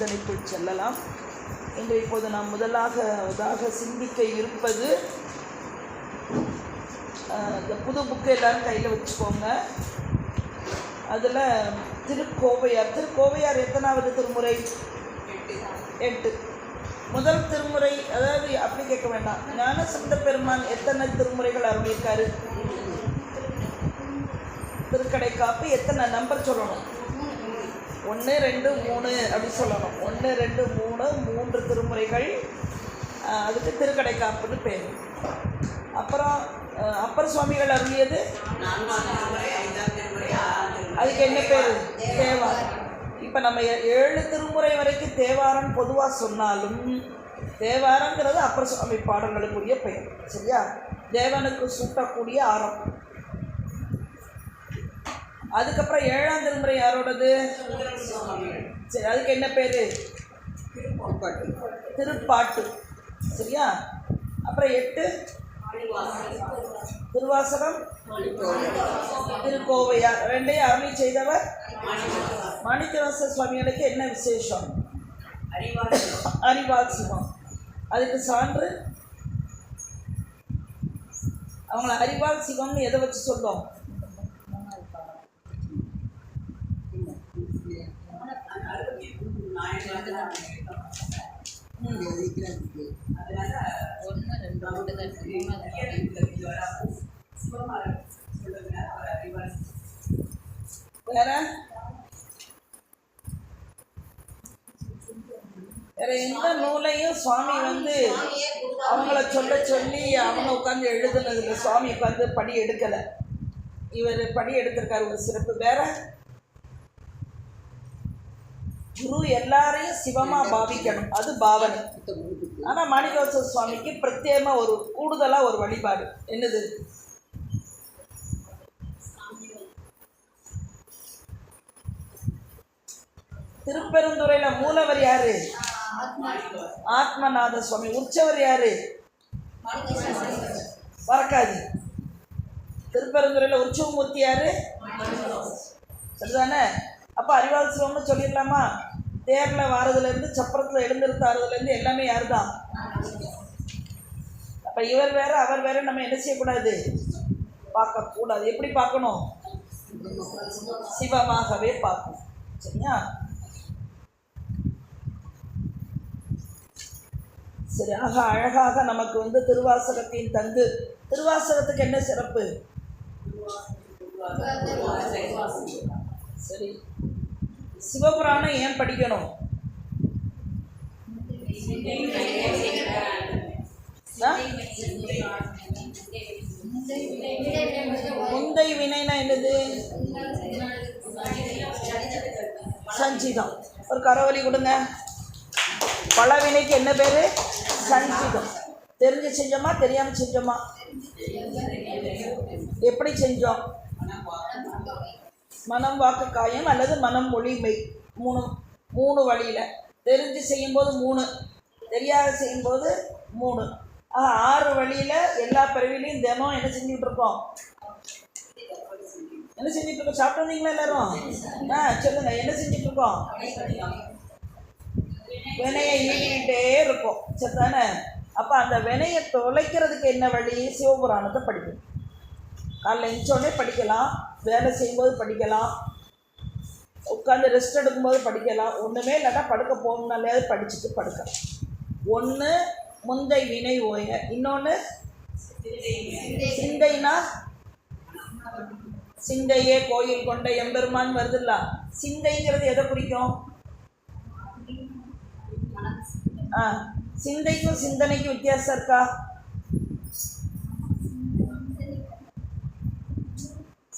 சிந்தனைக்குள் செல்லலாம். இன்று இப்போது நாம் முதலாக அதாக சிந்திக்க இருப்பது இந்த புது புக்கு எல்லாரும் கையில் வச்சுக்கோங்க. அதில் திருக்கோவையார் திருக்கோவையார் எத்தனாவது திருமுறை? எட்டு. முதல் திருமுறை அதாவது அப்படி கேட்க வேண்டாம். ஞானசந்த பெருமான் எத்தனை திருமுறைகள் அருளியிருக்காரு? திருக்கடை காப்பு எத்தனை நம்பர் சொல்லணும்? ஒன்று ரெண்டு மூணு அப்படி சொல்லணும். ஒன்று ரெண்டு மூணு மூன்று திருமுறைகள். அதுக்கு திருக்கடை காப்புன்னு பேர். அப்புறம் அப்பர் சுவாமிகள் அருளியது? அதுக்கு என்ன பேர்? தேவாரம். இப்போ நம்ம ஏழு திருமுறை வரைக்கும் தேவாரம் பொதுவாக சொன்னாலும் தேவாரங்கிறது அப்பர் சுவாமி பாடங்களுக்குரிய பெயர் சரியா? தேவனுக்கு சூட்டக்கூடிய ஆரம் அதுக்கப்புறம் ஏழாம் திருமுறை யாரோடது? சரி அதுக்கு என்ன பேர்? திருப்பாட்டு. சரியா? அப்புறம் எட்டு? திருவாசகம். திருக்கோவையார். ரெண்டையும் அருளி செய்தவர் மாணிக்கவாச சுவாமிகளுக்கு என்ன விசேஷம்? அறிவால் சிவம். அதுக்கு சான்று? அவங்கள அறிவால் சிவம்னு எதை வச்சு சொல்லும்? ஒன்று ரெண்டு தான் வேற வேற எந்த நூலையும் சுவாமி வந்து அவங்கள சொல்ல சொல்லி அவங்க உட்காந்து எழுதுனதுல சுவாமி உட்காந்து படி எடுக்கலை. இவர் படி எடுத்திருக்காரு ஒரு சிறப்பு. வேற? குரு எல்லாரையும் சிவமா பாவிக்கணும். அது பாவனை. ஆனா மாணிக்கவாச சுவாமிக்கு பிரத்யேகமா ஒரு கூடுதலா ஒரு வழிபாடு. என்னது? திருப்பெருந்துறையில மூலவர் யாரு? ஆத்மநாத சுவாமி. உற்சவர் யாரு? வரக்காதி திருப்பெருந்துறையில உற்சவமூர்த்தி யாரு? சரிதானே? அப்போ அறிவாள் சிவம்னு சொல்லிடலாமா? தேரில் வாரதுலேருந்து சப்பரத்தில் எழுந்திருத்தாரதுலேருந்து எல்லாமே யார் தான் அப்போ இவர் வேற அவர் வேற நம்ம என்ன செய்யக்கூடாது? பார்க்கக்கூடாது. எப்படி பார்க்கணும்? சிவமாகவே பார்க்கணும். சரியா? சரி ஆக அழகாக நமக்கு வந்து திருவாசகத்தின் தங்கு திருவாசகத்துக்கு என்ன சிறப்பு? சரி. சிவபுராணம் ஏன் படிக்கணும்? முந்தை வினைனா என்னது? சஞ்சிதம். ஒரு கரவலி கொடுங்க. பல வினைக்கு என்ன பேர்? சஞ்சிதம். தெரிஞ்சு செஞ்சோமா? தெரியாமல் செஞ்சோமா? எப்படி செஞ்சோம்? மனம் வாக்கு காயம் அல்லது மனம் மொழி மெய் மூணு மூணு வழியில். தெரிஞ்சு செய்யும்போது மூணு தெரியாத செய்யும்போது மூணு. ஆக ஆறு வழியில் எல்லா பிறவிலையும் தினம் என்ன செஞ்சுட்டு இருக்கோம் என்ன செஞ்சுட்டு இருக்கோம்? சாப்பிட்டு வந்தீங்களா எல்லாரும்? ஆ சொல்லுங்க என்ன செஞ்சுட்டு இருக்கோம்? வினையை ஈட்டிக்கிட்டே இருக்கும் சரிதானே? அப்போ அந்த வினையை தொலைக்கிறதுக்கு என்ன வழி? சிவபுராணத்தை படிக்கணும். காலைல எழுந்தோடனே படிக்கலாம். வேலை செய்யும்போது படிக்கலாம். உட்காந்து ரெஸ்ட் எடுக்கும்போது படிக்கலாம். ஒன்றுமே இல்லைன்னா படுக்க போகணுன்னாலே படிச்சுட்டு படுக்கலாம். ஒன்று முந்தை வினை ஓய இன்னொன்று சிந்தைனா? சிந்தையே கோயில் கொண்ட எம்பெருமான் வருதுல்ல. சிந்தைங்கிறது எதை குறிக்கும்? ஆ சிந்தைக்கும் சிந்தனைக்கும் வித்தியாசம் இருக்கா?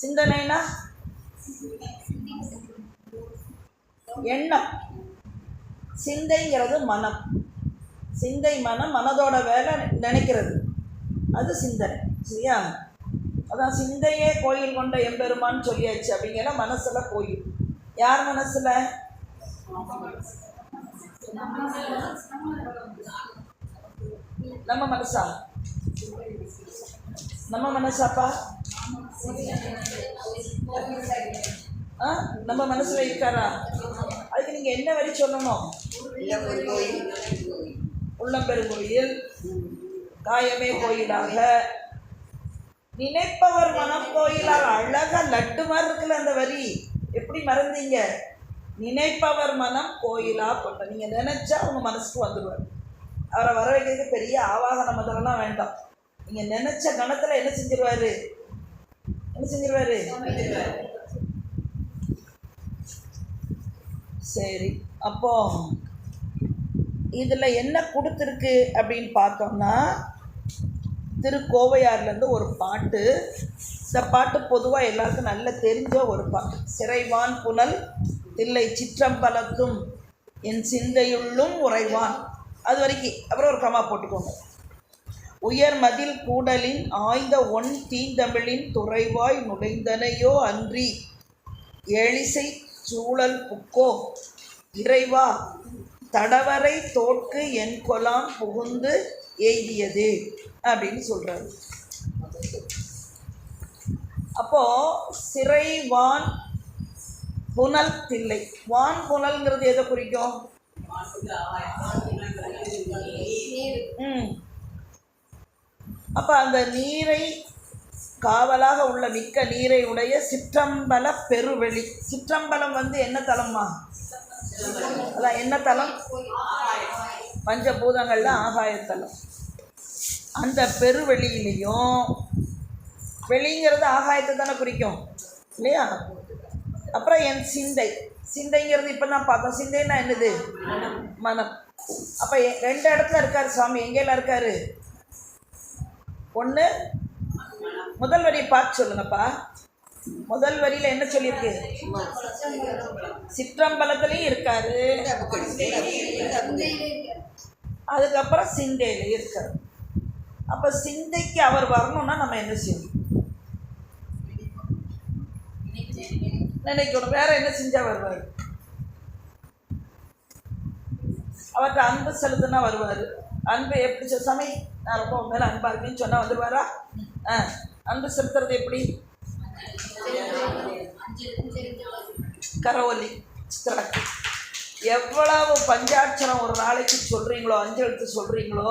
சிந்தனைனா? எண்ணம். சிந்தைங்கிறது மனம். சிந்தை மனம் மனதோட வேலை நினைக்கிறது. அது சிந்தனை சரியா? அதான் சிந்தையே கோயில் கொண்ட எம்பெருமான்னு சொல்லியாச்சு. அப்படிங்கிற மனசில் கோயில் யார் மனசில்? நம்ம மனசா? நம்ம மனசாப்பா? நம்ம மனசில் இருக்காரா? அதுக்கு நீங்கள் என்ன வரி சொல்லணும்? உள்ளம்பெருங்கோயில் காயமே கோயிலாக. நினைப்பவர் மனம் கோயிலாக அழகா லட்டு மாதிரி இருக்குல்ல அந்த வரி. எப்படி மறந்தீங்க? நினைப்பவர் மனம் கோயிலா கொண்ட நீங்க நினைச்சா உங்க மனசுக்கு வந்துடுவார். அவரை வர வைக்கிறதுக்கு பெரிய ஆவாகன மதம்லாம் வேண்டாம். நீங்க நினைச்ச கணத்துல என்ன செஞ்சிருவாரு? செஞ்சிருவாரு சரி அப்போ இதில் என்ன கொடுத்துருக்கு அப்படின்னு பார்த்தோம்னா திருக்கோவையார்லேருந்து ஒரு பாட்டு. இந்த பாட்டு பொதுவாக எல்லாருக்கும் நல்ல தெரிஞ்ச ஒரு பாட்டு. சிறைவான் புனல் தில்லை சிற்றம்பலத்தும் என் சிந்தையுள்ளும் உறைவான். அது வரைக்கும் அப்புறம் ஒரு கமா போட்டுக்கோங்க. உயர் மதில் கூடலின் ஆய்ந்த ஒன் தீந்தமிழின் துறைவாய் நுழைந்தனையோ அன்றி ஏழிசை சூழல் புக்கோ? இறைவா தடவரை தோற்கு என் கொலாம் புகுந்து எய்தியது அப்படின்னு சொல்றாரு. அப்போ சிறை வான் புனல் தில்லை வான் புனல்ங்கிறது எதை குறிக்கும்? ம். அப்போ அந்த நீரை காவலாக உள்ள மிக்க நீரை உடைய சிற்றம்பல பெருவெளி. சிற்றம்பலம் வந்து என்ன தலம்மா? அதான் என்ன தலம்? பஞ்சபூதங்களில் ஆகாயத்தலம். அந்த பெருவெளியிலையும் வெளிங்கிறது ஆகாயத்தை தானே குறிக்கும் இல்லையா? அப்புறம் என் சிந்தை. சிந்தைங்கிறது இப்போ தான் பார்த்தோம். சிந்தைன்னா என்னது? மனம். அப்போ ரெண்டு இடத்துல இருக்கார் சுவாமி. எங்கெல்லாம் இருக்காரு? ஒன்று முதல் வரியை பார்த்து சொல்லுங்கப்பா. முதல் வரியில் என்ன சொல்லியிருக்கு? சிற்றம்பலத்துலேயும் இருக்காரு. அதுக்கப்புறம் சிந்தையிலையும் இருக்காரு. அப்போ சிந்தைக்கு அவர் வரணும்னா நம்ம என்ன செய்யணும்? நினைக்கணும். வேற என்ன செஞ்சா வருவார்? அவர்கிட்ட அன்பு செலுத்தினா வருவார். அன்பு எப்படி சமயம் நான் ரொம்ப மேலே அன்பா இருக்கேன்னு சொன்னால் வந்துடுவாரா ஆ அன்பு செலுத்துறது எப்படி? கரவொலி சித்திராக்கு எவ்வளவு பஞ்சாட்சரம் ஒரு நாளைக்கு சொல்கிறீங்களோ அஞ்சு எழுத்து சொல்கிறீங்களோ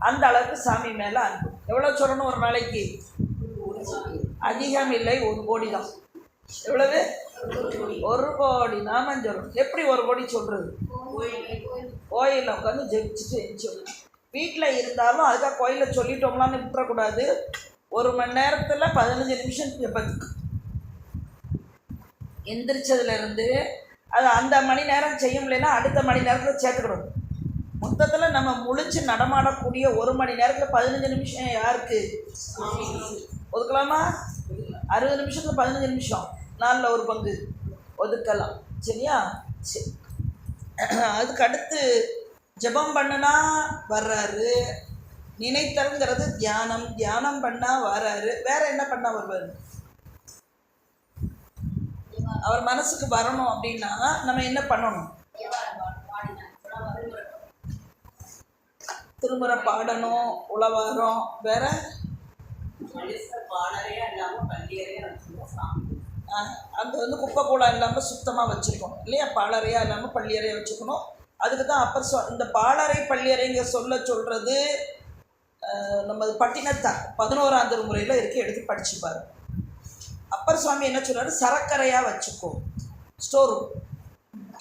அந்த அளவுக்கு சாமி மேலே அன்பு. எவ்வளோ சொல்லணும் ஒரு நாளைக்கு? அதிகம் இல்லை ஒரு கோடி தான். எவ்வளவு? ஒரு கோடி நாமம் சொல்லணும் எப்படி ஒரு கோடி சொல்கிறது கோயிலில் உட்காந்து ஜெயிச்சுட்டு எழுந்திரிச்சு வீட்டில் இருந்தாலும் அதுக்காக கோயிலில் சொல்லிட்டோம்லான்னு விட்டுறக்கூடாது. ஒரு மணி நேரத்தில் பதினஞ்சு நிமிஷம் ஜெபத்துக்கு எந்திரிச்சதுலேருந்து அது அந்த மணி நேரம் செய்ய முடியலன்னா அடுத்த மணி நேரத்தில் சேர்த்துக்கணும் மொத்தத்தில் நம்ம முழிச்சு நடமாடக்கூடிய ஒரு மணி நேரத்தில் பதினஞ்சு நிமிஷம் யாருக்கு? ஒதுக்கலாமா? அறுபது நிமிஷத்தில் பதினஞ்சு நிமிஷம். நாளில் ஒரு பங்கு. ஒதுக்கலாம். சரியா? சரி அதுக்கு அடுத்து ஜெபம் பண்ணுனா வர்றாரு. நினைத்தல்ங்கிறது தியானம். தியானம் பண்ணா வராரு வேற என்ன பண்ணா வருவார்? அவர் மனசுக்கு வரணும் அப்படின்னா நம்ம என்ன பண்ணணும்? திருமுறை பாடணும் உழவாரம் வேற? ஆஹ், வந்து குப்பை கூடம் இல்லாமல் சுத்தமாக வச்சுருக்கணும். இல்லையா? பாலறையாக இல்லாமல் பள்ளியறையாக வச்சுக்கணும் அதுக்கு தான் அப்பர் சொ இந்த பாலறை பள்ளியறைங்க சொல்ல சொல்கிறது நம்ம பட்டினத்தார் பதினோராம் திருமுறையில் இருக்கு எடுத்து படித்து பாருங்க அப்பர் சுவாமி என்ன சொல்கிறாரு சரக்கரையாக வச்சுக்கோ. ஸ்டோர் ரூம்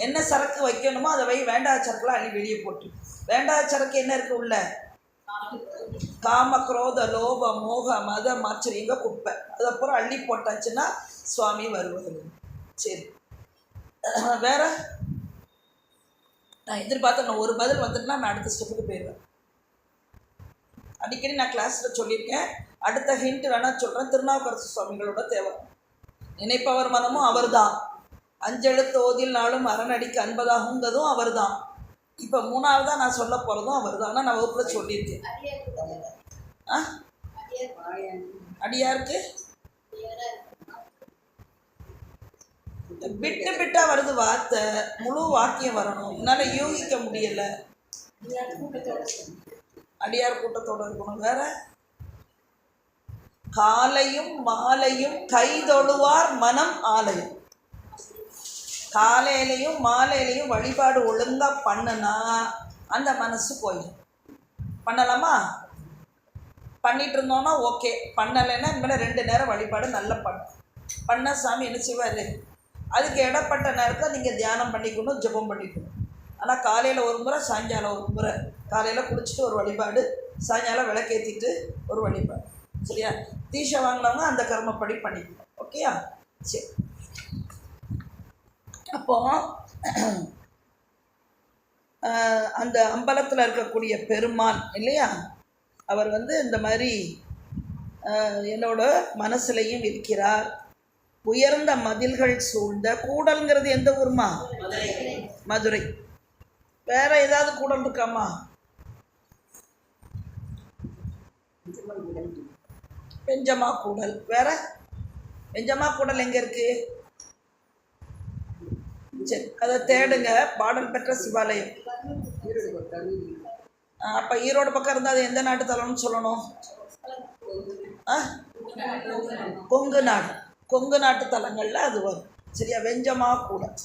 என்ன சரக்கு வைக்கணுமோ அதை வை வேண்டாத சரக்குலாம் அள்ளி வெளியே போட்டு. வேண்டாத சரக்கு என்ன இருக்குது உள்ள? காம குரோத லோப மோக மத மாச்சரியங்க குப்பை. அதுக்கப்புறம் அள்ளி போட்டாச்சுன்னா சுவாமி வருவார். சரி. வேற? நான் எதிர்பார்த்தேன் நான் ஒரு பதில் வந்துட்டுனா நான் அடுத்த ஸ்டெப்புக்கு போயிடுவேன். அடிக்கடி நான் கிளாஸில் சொல்லியிருக்கேன். அடுத்த ஹிண்ட் வேணால் சொல்கிறேன் திருநாவுக்கரசு சுவாமிகளோட தேவை. நினைப்பவர் மனமும் அவர்தான். அஞ்செழுத்து ஓதில் நாளும் அரணடிக்கு அன்பதாகுங்கிறதும் அவர்தான். இப்போ மூணாவதாக நான் சொல்ல போகிறதும் அவர் தான் ஆனால் நான் வகுப்பில் சொல்லியிருக்கேன். ஆ? அடியாருக்கு? விட்டு விட்டா வருது வார்த்தை முழு வாக்கியம் வரணும். என்னால் யூகிக்க முடியலை. அடியார் கூட்டத்தோட இருக்கணும். வேற? காலையும் மாலையும் கைதொழுவார் மனம் ஆலயம். காலையிலையும் மாலையிலையும் வழிபாடு ஒழுங்காக பண்ணுனா அந்த மனசு போயிடும். பண்ணலாமா? பண்ணிட்டு இருந்தோன்னா ஓகே. பண்ணலைன்னா இனிமேல் ரெண்டு நேரம் வழிபாடு நல்லா பண்ணும் பண்ண சாமி என்ன செய்வார்? அதுக்கு இடப்பட்ட நேரத்தில் நீங்கள் தியானம் பண்ணிக்கணும் ஜெபம் பண்ணிக்கணும். ஆனால் காலையில் ஒரு முறை சாயங்காலம் ஒரு முறை. காலையில் குளிச்சுட்டு ஒரு வழிபாடு சாயங்காலம் விளக்கேற்றிட்டு ஒரு வழிபாடு. சரியா? தீஷை வாங்கினவங்க அந்த கர்மப்படி பண்ணிக்கணும். ஓகேயா? சரி. அப்போ அந்த அம்பலத்தில் இருக்கக்கூடிய பெருமான் இல்லையா? அவர் வந்து இந்த மாதிரி என்னோட மனசுலையும் இருக்கிறார். உயர்ந்த மதில்கள் சூழ்ந்த கூடல்ங்கிறது எந்த ஊர்மா? மதுரை. வேற ஏதாவது கூடல் இருக்காமா? பெஞ்சமா கூடல். வேற? பெஞ்சமா கூடல் எங்க இருக்கு? சரி அதை தேடுங்க. பாடல் பெற்ற சிவாலயம். அப்போ அப்ப ஈரோடு பக்கம் இருந்தால் அது எந்த நாட்டு தலம்னு சொல்லணும்? ஆ? கொங்கு நாடு. கொங்கு நாட்டு தலங்களில் அது வரும். சரியா? வெஞ்சமா கூடல்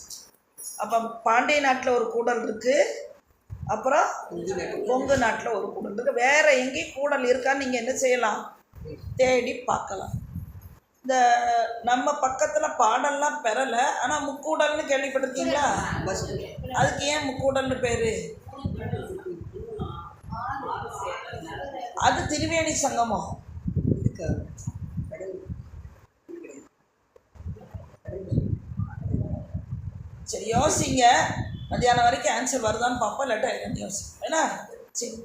அப்போ பாண்டிய நாட்டில் ஒரு கூடல் இருக்குது அப்புறம் கொங்கு நாட்டில் ஒரு கூடல் இருக்குது வேறு எங்கேயும் கூடல் இருக்கான்னு நீங்கள் என்ன செய்யலாம்? தேடி பார்க்கலாம். இந்த நம்ம பக்கத்தில் பாடல்லாம் பெறலை. ஆனால் முக்கூடல்னு கேள்விப்பட்டிருக்கீங்களா? அதுக்கு ஏன் முக்கூடல்னு பேர்? அது திருவேணி சங்கமம். சரி யோசிங்க. மத்தியானம் வரைக்கும் ஆன்சர் வருதான்னு பார்ப்போம் இல்லாட்டா இல்லைன்னு யோசிங்க ஏன்னா சரி.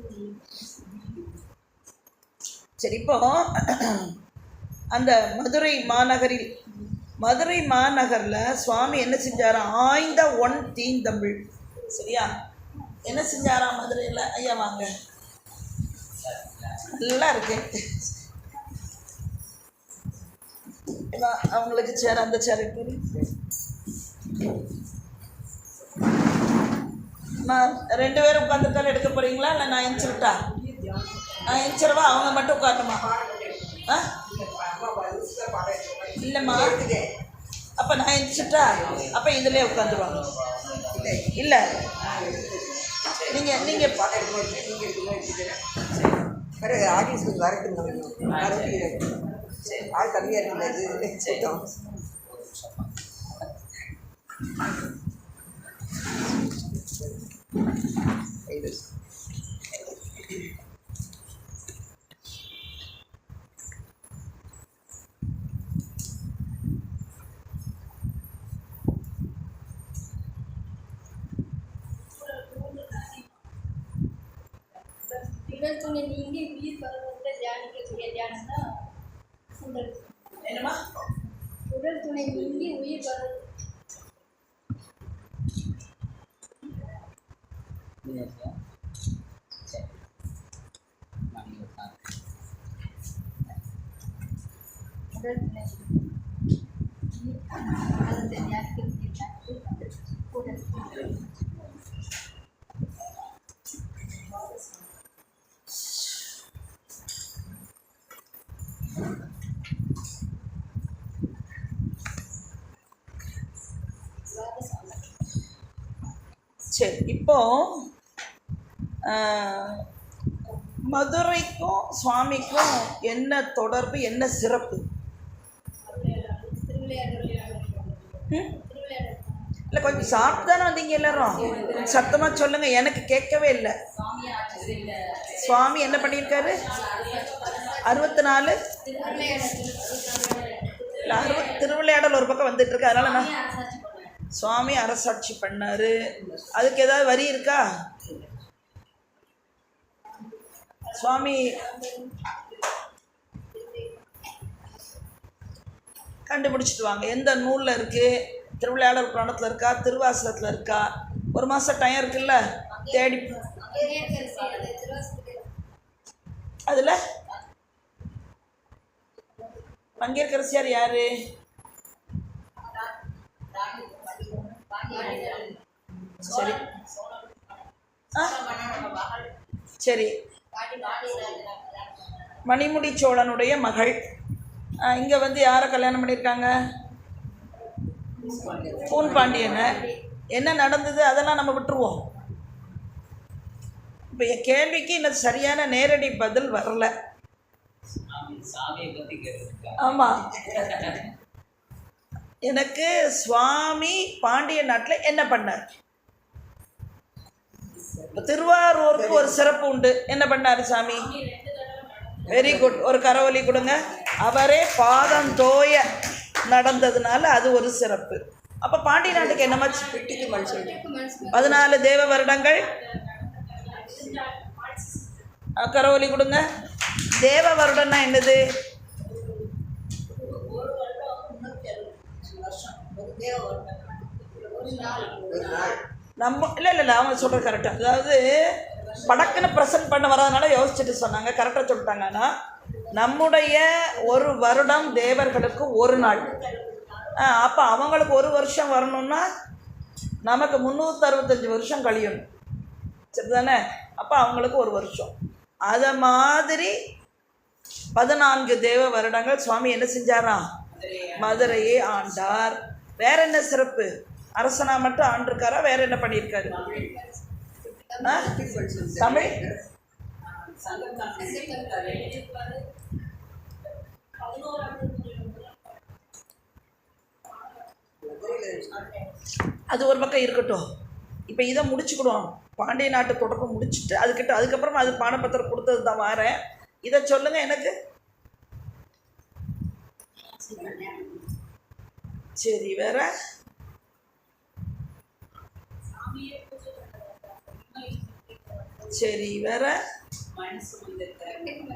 சரி இப்போ அந்த மதுரை மாநகரில் மதுரை மாநகரில் சுவாமி என்ன செஞ்சாராம் ஆய்ந்த ஒன் தீந்தமிழ் சரியா? என்ன செஞ்சாராம் மதுரையில்? ஐயா வாங்க. நல்லா இருக்கு. ஏன்னா அவங்களுக்கு சேர் அந்த சேர் இருக்கு நான் ரெண்டு பேரும் உட்காந்துருக்காலும் எடுக்க போறீங்களா? இல்லை நான் எந்திரிட்டா நான் எந்திரிச்சிடவா அவங்க மட்டும் உட்காரணுமா ஆ? இல்லைம்மா. அப்போ நான் எந்திரிச்சிட்டா அப்போ இதிலே உட்காந்துருவாங்க. இல்லை. நீங்கள் நீங்கள் பிறகு ஆஃபீஸ்க்கு வரட்டும் வரட்டு ஆள் கம்மியாக இருக்கிறது এই রয়েছে ಇವತ್ತು ನೀನು ಹಿಂಗೆ ನೀರು ಬರೋದಂದ್ರೆ ಧ್ಯಾನಕ್ಕೆ ತುಗೆ ಧ್ಯಾನ ಸುಂದರ ಏನಮ್ಮ ಇವತ್ತು ನೀನು ಹಿಂಗೆ ಉಯಿರ್ ಬರೋದು சரி இப்போ ஆஹ், மதுரைக்கும் சுவாமிக்கும் என்ன தொடர்பு என்ன சிறப்பு? இல்லை கொஞ்சம் சாப்பிட்டு தானே வந்தீங்க எல்லாரும்? சத்தமாக சொல்லுங்க எனக்கு கேட்கவே இல்லை. சுவாமி என்ன பண்ணியிருக்காரு? அறுபத்தி நாலு இல்லை அறுபத் திருவிளையாடல் ஒரு பக்கம் வந்துட்டு இருக்கு அதனால நான் சுவாமி அரசாட்சி பண்ணாரு. அதுக்கு ஏதாவது வரி இருக்கா? சுவாமி. கண்டுபிடிச்சிட்டு வாங்க. எந்த நூலில் இருக்குது திருவிளையாடல் புராணத்தில் இருக்கா? திருவாசகத்தில் இருக்கா? ஒரு மாதம் டைம் இருக்குல்ல? தேடி. அதில்? பங்கேற்கரசியார் யார்? சரி. சரி. மணிமுடி சோழனுடைய மகள். இங்கே வந்து யாரை கல்யாணம் பண்ணியிருக்காங்க? பூன் பாண்டியனை என்ன நடந்தது? அதெல்லாம் நம்ம விட்டுருவோம். இப்போ என் கேள்விக்கு இன்னும் சரியான நேரடி பதில் வரல. ஆமாம் எனக்கு சுவாமி பாண்டிய நாட்டில் என்ன பண்ணார்? திருவாரூருக்கு ஒரு சிறப்பு உண்டு. என்ன பண்ணார் சாமி? வெரி குட் ஒரு கரவொலி கொடுங்க. அவரே பாதம் தோய நடந்ததுனால அது ஒரு சிறப்பு. அப்போ பாண்டிய நாட்டுக்கு என்னமா வெட்டிக்கு மனுஷன் பதினாலு தேவ வருடங்கள். கரவலி கரவொலி கொடுங்க. தேவ வருடம்னா என்னது ஒரு நாள் நம்ம இல்லை இல்லை இல்லை அவங்க சொல்கிறது கரெக்டாக அதாவது படக்குன்னு ப்ரெசென்ட் பண்ண வராதனால யோசிச்சுட்டு சொன்னாங்க கரெக்டாக சொல்லிட்டாங்கன்னா நம்முடைய ஒரு வருடம் தேவர்களுக்கு ஒரு நாள். அப்போ அவங்களுக்கு ஒரு வருஷம் வரணும்னா நமக்கு முந்நூற்றறுபத்தஞ்சு வருஷம் கழியணும் சரிதானே? அப்போ அவங்களுக்கு ஒரு வருஷம். அதை மாதிரி பதினான்கு தேவ வருடங்கள் சுவாமி என்ன செஞ்சாராம் மதுரையை ஆண்டார். வேற என்ன சிறப்பு? அரசனா மட்டும் ஆண்டிருக்காரா? வேற என்ன பண்ணியிருக்காரு? தமிழ்? அது ஒரு பக்கம் இருக்கட்டும். இப்போ இதை முடிச்சுக்கிடுவோம். பாண்டிய நாட்டு தொடக்கம் முடிச்சுட்டு அதுக்கிட்ட அதுக்கப்புறமா அது பானப்பத்திரம் கொடுத்தது தான் வாரேன். இதை சொல்லுங்க எனக்கு. சரி வேற. சரி வேற.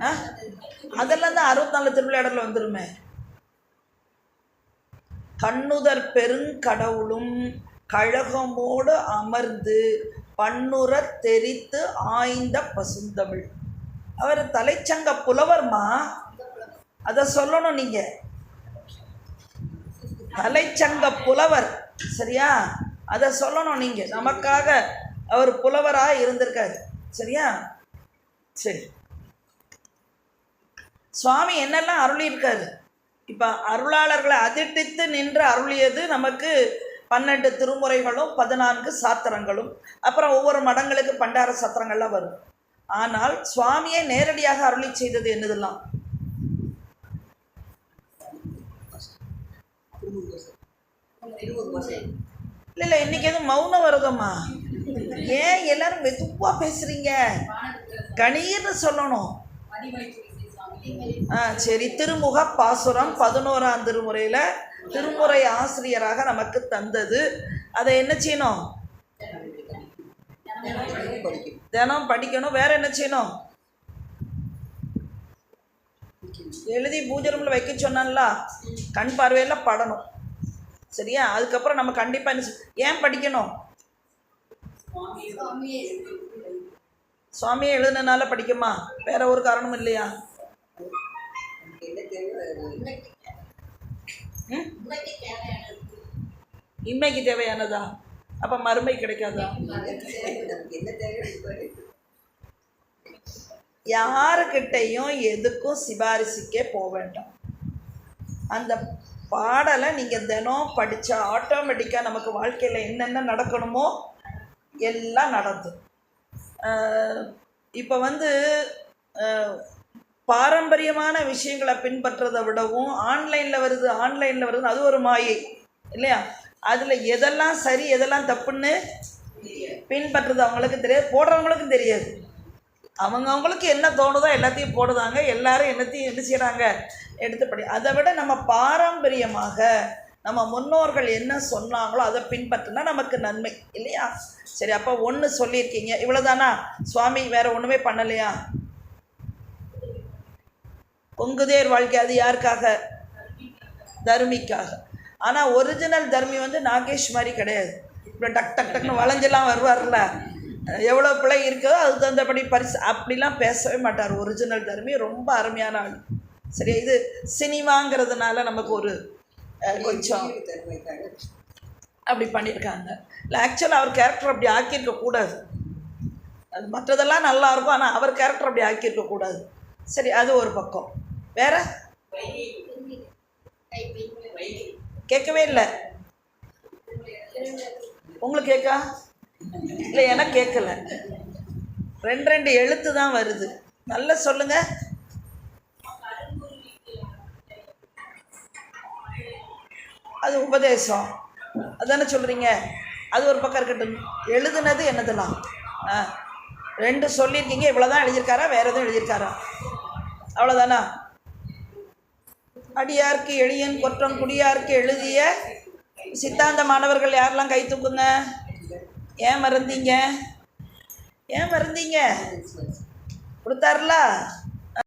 ஆ? அதெல்லாம் தான் அறுபத்தாலு திருவிளையாடல வந்துருமே. கண்ணுதர் பெருங்கடவுளும் கழகமோடு அமர்ந்து பண்ணுற தெரித்து ஆய்ந்த பசுந்தமிழ். அவர் தலைச்சங்க புலவர்மா? அதை சொல்லணும் நீங்கள் தலைச்சங்க புலவர். சரியா? அதை சொல்லணும் நீங்கள் நமக்காக அவர் புலவராக இருந்திருக்காரு. சரியா? சரி. சுவாமி என்னெல்லாம் அருளியிருக்காரு? இப்போ அருளாளர்களை அதிர்டித்து நின்று அருளியது நமக்கு பன்னெண்டு திருமுறைகளும் பதினான்கு சாத்திரங்களும் அப்புறம் ஒவ்வொரு மடங்களுக்கு பண்டார சாத்திரங்கள்லாம் வரும். ஆனால் சுவாமியை நேரடியாக அருளி செய்தது என்னதெல்லாம் இருபது வருஷம் இல்லை இல்லை இன்னைக்கு எதுவும் மௌன வருதம்மா ஏன் எல்லாரும் மெதுவாக பேசுறீங்க? கணீர்னு சொல்லணும். ஆ சரி திருமுக பாசுரம் பதினோராம் திருமுறையில் திருமுறை ஆசிரியராக நமக்கு தந்தது. அதை என்ன செய்யணும்? தினம் படிக்கணும். வேற என்ன செய்யணும்? எழுதி பூஜை ரூமில் வைக்க சொன்னான்ல. கண் பார்வையில் படணும். சரியா? அதுக்கப்புறம் நம்ம கண்டிப்பாக என்ன ஏன் படிக்கணும்? சுவாமியை எழுதுனனால படிக்குமா? வேற ஒரு காரணம் இல்லையா? இன்னைக்கு ம்? தேவையானதா? அப்போ மறுமை கிடைக்காதா? யாருக்கிட்டையும் எதுக்கும் சிபாரிசுக்கே போக வேண்டாம். அந்த பாடலை நீங்கள் தினம் படித்தா ஆட்டோமேட்டிக்காக நமக்கு வாழ்க்கையில் என்னென்ன நடக்கணுமோ எல்லாம் நடந்து. இப்போ வந்து பாரம்பரியமான விஷயங்களை பின்பற்றதை விடவும் ஆன்லைனில் வருது ஆன்லைனில் வருது அது ஒரு மாயை இல்லையா? அதில் எதெல்லாம் சரி எதெல்லாம் தப்புன்னு பின்பற்றுறது அவங்களுக்கு தெரியாது போடுறவங்களுக்கும் தெரியாது. அவங்கவுங்களுக்கு என்ன தோணுதோ எல்லாத்தையும் போடுதாங்க. எல்லாரும் என்னத்தையும் என்ன செய்கிறாங்க எடுத்து படி அதை விட நம்ம பாரம்பரியமாக நம்ம முன்னோர்கள் என்ன சொன்னாங்களோ அதை பின்பற்றினா நமக்கு நன்மை. இல்லையா? சரி அப்போ ஒன்று சொல்லியிருக்கீங்க. இவ்வளோதானா சுவாமி வேறு ஒன்றுமே பண்ணலையா? பொங்குதேர் வாழ்க்கை அது யாருக்காக? தர்மிக்காக. ஆனால் ஒரிஜினல் தர்மி வந்து நாகேஷ் மாதிரி கிடையாது. இப்போ டக் டக் டக்குன்னு வளைஞ்செல்லாம் வருவார்ல எவ்வளோ பிழை இருக்கோ அதுக்கு தகுந்தபடி பரிசு. அப்படிலாம் பேசவே மாட்டார். ஒரிஜினல் தர்மி ரொம்ப அருமையான ஆள். சரியா? இது சினிமாங்கிறதுனால நமக்கு ஒரு கொஞ்சம் அப்படி பண்ணியிருக்காங்க. இல்லை ஆக்சுவலாக அவர் கேரக்டர் அப்படி ஆக்கியிருக்க கூடாது அது மற்றதெல்லாம் நல்லா இருக்கும் ஆனால் அவர் கேரக்டர் அப்படி ஆக்கியிருக்க கூடாது சரி அது ஒரு பக்கம். வேற? கேட்கவே இல்லை. உங்களுக்கு கேட்கா? இல்லை ஏன்னா கேட்கல ரெண்டு ரெண்டு எழுத்து தான் வருது. நல்லா சொல்லுங்க. அது உபதேசம். அதானே சொல்கிறீங்க அது ஒரு பக்கம் இருக்கட்டும். எழுதுனது என்னதெல்லாம் ஆ. ரெண்டு சொல்லியிருக்கீங்க இவ்வளோ தான் எழுதியிருக்காரா? வேறு எதுவும் எழுதியிருக்காரா? அவ்வளோதானா அடியார்க்கு எளியன் கொற்றம் குடியார்க்கு எழுதிய சித்தாந்த மாணவர்கள் யாரெல்லாம் கை தூக்குங்க ஏன் மறந்தீங்க? ஏன் மறந்தீங்க? கொடுத்தாருல?